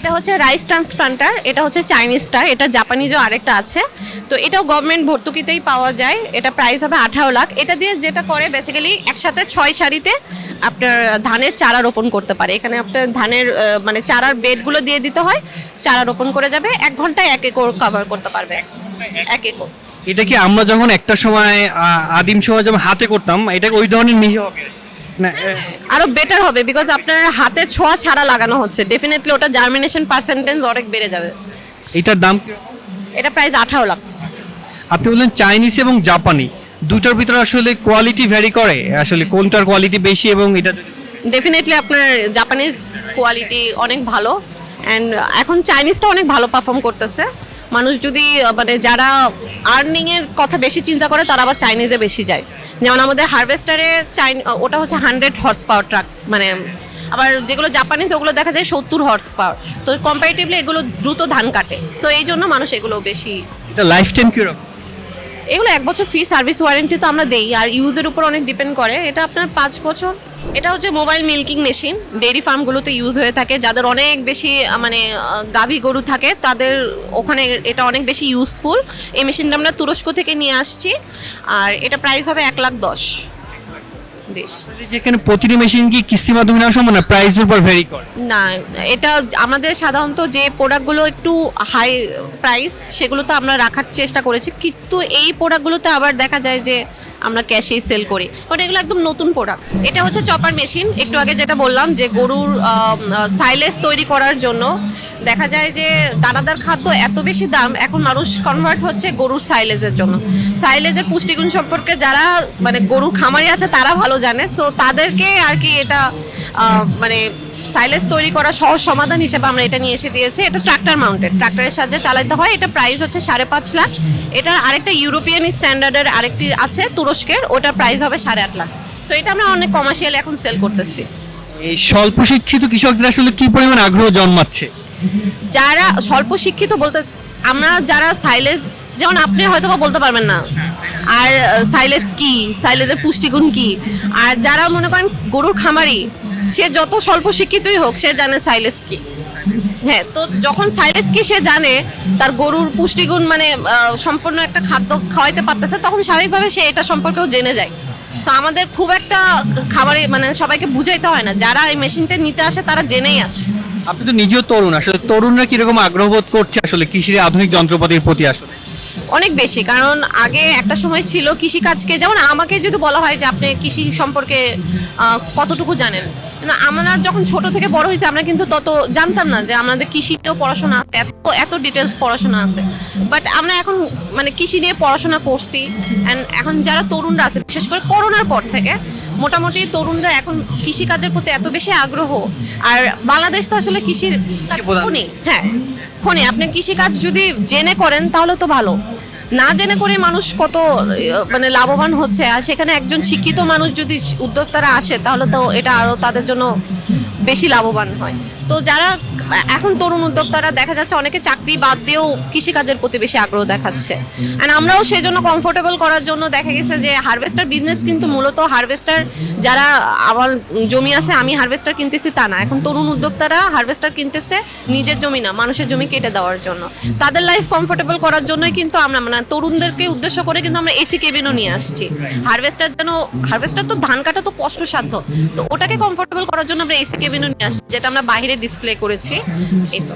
এটা হচ্ছে rice transplanter এটা হচ্ছে চাইনিজটার এটা জাপানিজও আরেকটা আছে। তো এটাও গভর্নমেন্ট ভর্তুকিতেই পাওয়া যায়। এটা প্রাইস হবে আঠারো লাখ। এটা দিয়ে যেটা করে বেসিক্যালি একসাথে ছয় সারিতে আপনার ধানের চারা রোপণ করতে পারে। এখানে আপনার ধানের মানে চারার বেডগুলো দিয়ে দিতে হয়, চারা রোপণ করে যাবে, এক ঘন্টায় এক একর কভার করতে পারবে। এক একর। এটা কি আমরা যখন একটা সময় আদিম সময় যখন হাতে করতাম, এটা ওই ধরনের মিহি হবে? না আরও বেটার হবে বিকজ আপনার হাতের ছোঁয়া ছাড়া লাগানো হচ্ছে। ডেফিনেটলি ওটা জার্মিনেশন পার্সেন্টেজ অনেক বেড়ে যাবে। এটার দাম এটা প্রাইস আঠারো লাখ। আপনি বললেন চাইনিজ এবং জাপানি দুটার ভিতরে আসলে কোয়ালিটি ভ্যারি করে আসলে কোনটার কোয়ালিটি বেশি এবং এটা ডেফিনেটলি আপনার জাপানিজ কোয়ালিটি অনেক ভালো অ্যান্ড এখন চাইনিজটা অনেক ভালো পারফর্ম করতেছে। মানুষ যদি মানে যারা আর্নিংয়ের কথা বেশি চিন্তা করে, তারা আবার চাইনিজে বেশি যায়। যেমন আমাদের হারভেস্টারে চাইন ওটা হচ্ছে হান্ড্রেড হর্স পাওয়ার ট্রাক মানে আবার যেগুলো জাপানিজ ওগুলো দেখা যায় সত্তর হর্স পাওয়ার তো কম্পারেটিভলি এগুলো দ্রুত ধান কাটে। সো এই জন্য মানুষ এগুলো বেশি লাইফ টাইম কীরকম? এগুলো এক বছর ফ্রি সার্ভিস ওয়ারেন্টি তো আমরা দেই, আর ইউজের উপর অনেক ডিপেন্ড করে। এটা আপনার পাঁচ বছর। এটা হচ্ছে মোবাইল মিল্কিং মেশিন ডেয়ারি ফার্মগুলোতে ইউজ হয়ে থাকে। যাদের অনেক বেশি মানে গাভী গরু থাকে, তাদের ওখানে এটা অনেক বেশি ইউজফুল এই মেশিনটা আমরা তুরস্ক থেকে নিয়ে আসছি। আর এটা প্রাইস হবে এক লাখ দশ। দেশ। যেখানে প্রতিটি মেশিন কি কিস্তির মাধ্যমে নেওয়া সম্ভব না? প্রাইসের উপর ভ্যারি করে। না এটা আমাদের সাধারণত যে প্রোডাক্টগুলো একটু হাই প্রাইস সেগুলো তো আমরা রাখার চেষ্টা করেছি। কিন্তু এই প্রোডাক্টগুলোতে আবার দেখা যায় যে আমরা ক্যাশেই সেল করি। বাট এগুলো একদম নতুন প্রোডাক্ট এটা হচ্ছে চপার মেশিন একটু আগে যেটা বললাম যে গরুর সাইলেজ তৈরি করার জন্য দেখা যায় যে দানাদার খাদ্য এত বেশি দাম, এখন মানুষ কনভার্ট হচ্ছে গরুর সাইলেজের জন্য। সাইলেজের পুষ্টিগুণ সম্পর্কে যারা মানে গরুর খামারি আছে, তারা ভালো জানে। সো তাদেরকে আর কি এটা মানে সাইলেজ তৈরি করা সহজ সমাধান হিসেবে আমরা এটা নিয়ে এসে দিয়েছি। এটা ট্রাক্টর মাউন্টেড ট্রাক্টরের সাহায্যে চালাতে হয়। এটা প্রাইস হচ্ছে সাড়ে পাঁচ লাখ। এটা আরেকটা ইউরোপিয়ান স্ট্যান্ডার্ডের আরেকটি আছে তুরস্কের। ওটা প্রাইস হবে সাড়ে আট লাখ। তো এটা আমরা অনেক কমার্শিয়াল এখন সেল করতেছি। এই স্বল্প শিক্ষিত কৃষকদের আসলে কি পরিমাণ আগ্রহ জন্মাচ্ছে? যারা স্বল্প শিক্ষিত বলতে আমরা যারা সাইলেজ যেমন আপনি হয়তো বা বলতে পারবেন না। আর সাইলেজ কি? সাইলেজের পুষ্টিগুণ কি? আর যারা মনে করেন গরুর খামারি সে যত স্বল্প শিক্ষিতই হোক সে জানে সাইলেস কি। হ্যাঁ তো যখন সাইলেজ কি সে জানে তার গরুর পুষ্টিগুণ মানে সম্পূর্ণ একটা খাদ্য খাওয়াইতে পারতেছে তখন স্বাভাবিকভাবে সে এটা সম্পর্কেও জেনে যায়। তো আমাদের খুব একটা খাবারে মানে সবাইকে বুঝাইতে হয় না যারা এই মেশিনটা নিতে আসে তারা জেনেই আসে। আপনি তো নিজেও তরুণ আসলে তরুণরা কীরকম আগ্রহ বোধ করছে আসলে কৃষির আধুনিক যন্ত্রপাতির প্রতি আসলে? অনেক বেশি কারণ আগে একটা সময় ছিল কৃষিকাজকে যেমন আমাকে যদি বলা হয় যে আপনি কৃষি সম্পর্কে কতটুকু জানেন না আমরা যখন ছোট থেকে বড় হয়েছে আমরা কিন্তু তত জানতাম না যে আমাদের কৃষিতেও পড়াশোনা আছে, এত এত ডিটেলস পড়াশোনা আছে। বাট আমরা এখন মানে কৃষি নিয়ে পড়াশোনা করছি অ্যান্ড এখন যারা তরুণরা আছে বিশেষ করে করোনার পর থেকে মোটামুটি তরুণরা এখন কৃষিকাজের প্রতি এত বেশি আগ্রহ। আর বাংলাদেশ তো আসলে কৃষির। খনি হ্যাঁ খনি। আপনি কৃষিকাজ যদি জেনে করেন তাহলে তো ভালো। না জেনে করে মানুষ কত মানে লাভবান হচ্ছে। আর সেখানে একজন শিক্ষিত মানুষ যদি উদ্যোক্তারা আসে, তাহলে তো এটা আরও তাদের জন্য বেশি লাভবান হয়। তো যারা এখন তরুণ উদ্যোক্তারা দেখা যাচ্ছে অনেকে চাকরি বাদ দিয়েও কৃষিকাজের প্রতি বেশি আগ্রহ দেখাচ্ছে। অ্যান্ড আমরাও সেই জন্য কমফোর্টেবল করার জন্য দেখা গেছে যে হারভেস্টার বিজনেস কিন্তু মূলত হারভেস্টার যারা আমার জমি আছে, আমি হারভেস্টার কিনতেছি তা না। এখন তরুণ উদ্যোক্তারা হারভেস্টার কিনতেছে নিজের জমি না, মানুষের জমি কেটে দেওয়ার জন্য। তাদের লাইফ কমফোর্টেবল করার জন্যই কিন্তু আমরা মানে তরুণদেরকে উদ্দেশ্য করে কিন্তু আমরা এসি কেবিনও নিয়ে আসছি। হারভেস্টার যেন হারভেস্টার তো ধান কাটা তো কষ্টসাধ্য। তো ওটাকে কমফোর্টেবল করার জন্য আমরা এসি কেবিনও নিয়ে আসছি, যেটা আমরা বাইরে ডিসপ্লে করেছি। এই তো